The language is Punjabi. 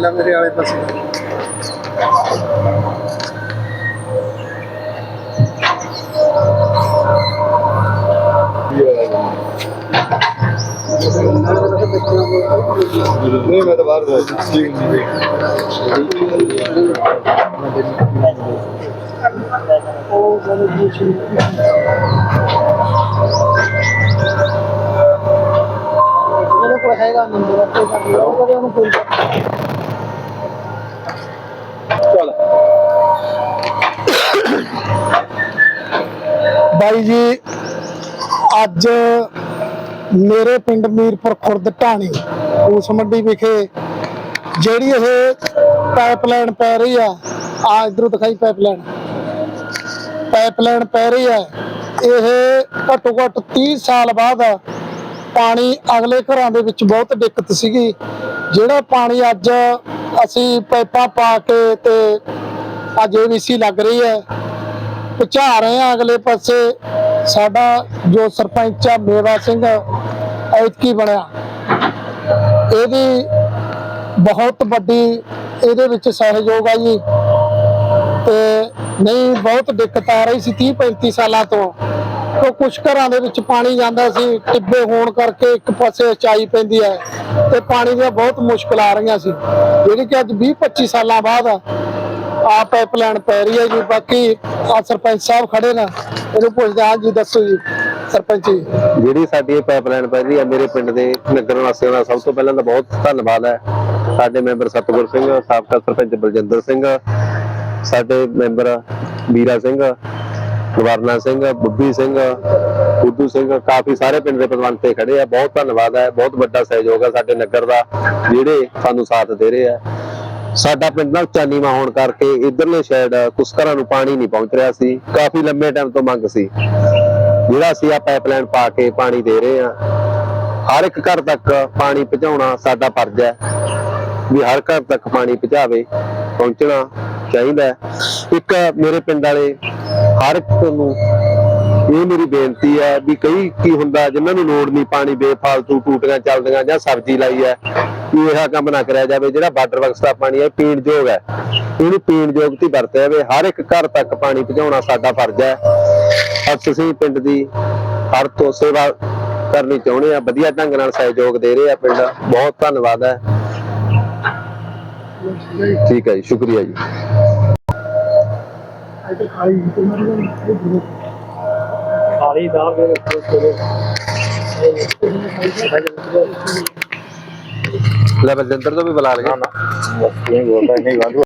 ਪਹਿਲਾਂ ਮੇਰੇ ਵਾਲੇ ਪਾਸੇ ਨਹੀਂ ਮੈਂ ਤਾਂ ਬਾਹਰ ਦਾ ਕੋਈ ਬਾਈ ਜੀ, ਅੱਜ ਮੇਰੇ ਪਿੰਡ ਮੀਰਪੁਰ ਖੁਰਦ ਢਾਣੀ ਉਸ ਮੰਡੀ ਵਿਖੇ ਜਿਹੜੀ ਇਹ ਪਾਈਪਲਾਈਨ ਪੈ ਰਹੀ ਆ ਆ ਇਧਰੋਂ ਦਿਖਾਈ ਪਾਈਪਲਾਈਨ ਪਾਈਪਲਾਈਨ ਪੈ ਰਹੀ ਹੈ ਇਹ ਘੱਟੋ ਘੱਟ 30 ਸਾਲ ਬਾਅਦ ਪਾਣੀ ਅਗਲੇ ਘਰਾਂ ਦੇ ਵਿੱਚ ਬਹੁਤ ਦਿੱਕਤ ਸੀਗੀ। ਜਿਹੜਾ ਪਾਣੀ ਅੱਜ ਅਸੀਂ ਪਾਈਪਾਂ ਪਾ ਕੇ ਤੇ ਅੱਜ ਏਬੀਸੀ ਲੱਗ ਰਹੀ ਹੈ। ਪਹੁੰਚਾ ਰਹੇ ਆ ਅਗਲੇ ਪਾਸੇ, ਸਾਡਾ ਜੋ ਸਰਪੰਚ ਆ, ਮੇਵਾ ਸਿੰਘ, ਐਤਕੀ ਬਣਿਆ। ਇਹਦੀ ਬਹੁਤ ਵੱਡੀ, ਇਹਦੇ ਵਿੱਚ ਸਹਿਯੋਗ ਆ ਜੀ। ਤੇ ਨਹੀਂ, ਬਹੁਤ ਦਿੱਕਤ ਆ ਰਹੀ ਸੀ 30 35 ਸਾਲਾਂ ਤੋਂ। ਤੋਂ ਕੁਝ ਘਰਾਂ ਦੇ ਵਿੱਚ ਪਾਣੀ ਜਾਂਦਾ ਸੀ, ਟਿੱਬੇ ਹੋਣ ਕਰਕੇ ਇੱਕ ਪਾਸੇ ਉਚਾਈ ਪੈਂਦੀ ਹੈ ਤੇ ਪਾਣੀ ਦੀਆਂ ਬਹੁਤ ਮੁਸ਼ਕਲ ਆ ਰਹੀਆਂ ਸੀ। ਜਿਹੜੀ ਕਿ ਅੱਜ 20 25 ਸਾਲਾਂ ਬਾਅਦ ਆ ਪਾਈਪਲਾਈਨ ਪੈ ਰਹੀ ਹੈ ਜੀ। ਬਾਕੀ ਆ ਸਰਪੰਚ ਸਾਹਿਬ ਖੜੇ ਨੇ ਇਹਨੂੰ ਪੁੱਛਦੇ ਜੀ, ਦੱਸੋ ਜੀ, ਸਰਪੰਚ ਜੀ। ਜਿਹੜੀ ਸਾਡੀ ਇਹ ਪਾਈਪਲਾਈਨ ਪੈ ਰਹੀ ਹੈ, ਮੇਰੇ ਪਿੰਡ ਦੇ ਨਗਰ ਵਾਸੀਆਂ ਦਾ ਸਭ ਤੋਂ ਪਹਿਲਾਂ ਤਾਂ ਬਹੁਤ ਧੰਨਵਾਦ ਹੈ। ਸਾਡੇ ਮੈਂਬਰ ਸਤਗੁਰ ਸਿੰਘ, ਸਾਬਕਾ ਸਰਪੰਚ ਬਲਜਿੰਦਰ ਸਿੰਘ, ਸਾਡੇ ਮੈਂਬਰ ਵੀਰਾ ਸਿੰਘ ਗਵਰਨਾ ਸਿੰਘ ਬੱਬੀ ਸਿੰਘ, ਬੁੱਧੂ ਸਿੰਘ, ਕਾਫੀ ਸਾਰੇ ਪਿੰਡ ਦੇ ਪ੍ਰਬੰਧਕ ਖੜੇ ਆ। ਬਹੁਤ ਧੰਨਵਾਦ ਹੈ। ਬਹੁਤ ਵੱਡਾ ਸਹਿਯੋਗ ਹੈ ਸਾਡੇ ਨਗਰ ਦਾ, ਜਿਹੜੇ ਸਾਨੂੰ ਸਾਥ ਦੇ ਰਹੇ ਆ। ਸਾਡਾ ਪਿੰਡ ਨਾ ਉੱਚਾ ਹੋਣ ਕਰਕੇ ਇਧਰਲੇ ਸਾਈਡ ਕੁਝ ਘਰਾਂ ਨੂੰ ਪਾਣੀ ਨਹੀਂ ਪਹੁੰਚ ਰਿਹਾ ਸੀ। ਕਾਫੀ ਲੰਬੇ ਟਾਈਮ ਤੋਂ ਮੰਗ ਸੀ। ਜਿਹੜਾ ਅਸੀਂ ਆ ਪਾਈਪਲਾਈਨ ਪਾ ਕੇ ਪਾਣੀ ਦੇ ਰਹੇ ਹਾਂ ਹਰ ਇੱਕ ਘਰ ਤੱਕ ਪਾਣੀ ਪਹੁੰਚਾਉਣਾ ਸਾਡਾ ਫਰਜ਼ ਹੈ। ਵੀ ਹਰ ਘਰ ਤੱਕ ਪਾਣੀ ਪਹੁੰਚਾਵੇ, ਪਹੁੰਚਣਾ ਚਾਹੀਦਾ ਇੱਕ ਮੇਰੇ ਪਿੰਡ ਵਾਲੇ ਹਰ ਇੱਕ ਨੂੰ ਇਹ ਮੇਰੀ ਬੇਨਤੀ ਹੈ ਵੀ ਕਈ ਕੀ ਹੁੰਦਾ ਜਿਨ੍ਹਾਂ ਨੂੰ ਲੋੜ ਨਹੀਂ ਪਾਣੀ ਬੇਫਾਲਤੂ ਟੂਟੀਆਂ ਚੱਲਦੀਆਂ ਜਾਂ ਸਬਜ਼ੀ ਲਾਈ ਹੈ, ਵੀ ਇਹ ਕੰਮ ਨਾ ਕਰਿਆ ਜਾਵੇ, ਜਿਹੜਾ ਵਾਟਰ ਵਰਕਸ ਦਾ ਪਾਣੀ ਹੈ ਪੀਣ ਯੋਗ ਹੈ। ਇਹਨੂੰ ਪੀਣ ਯੋਗ ਤੇ ਵਰਤਿਆ ਜਾਵੇ। ਹਰ ਇੱਕ ਘਰ ਤੱਕ ਪਾਣੀ ਪਹੁੰਚਾਉਣਾ ਸਾਡਾ ਫਰਜ਼ ਹੈ। ਅੱਜ ਤੁਸੀਂ ਪਿੰਡ ਦੀ ਹਰ ਤੋਂ ਸੇਵਾ ਕਰਨੀ ਚਾਹੁੰਦੇ ਆ ਵਧੀਆ ਢੰਗ ਨਾਲ ਸਹਿਯੋਗ ਦੇ ਰਹੇ ਆ ਪਿੰਡ ਬਹੁਤ ਧੰਨਵਾਦ ਹੈ। ਠੀਕ ਹੈ ਜੀ, ਸ਼ੁਕਰੀਆ ਜੀ। ਖਾਲੀ ਦਾਲ ਦੇ ਲੈ ਬਲਜਿੰਦਰ ਤੋਂ ਵੀ ਬੁਲਾ ਲਗੇ ਬਸ ਇਹ ਬੋਲਦਾ ਨਹੀਂ ਵਾਧੂ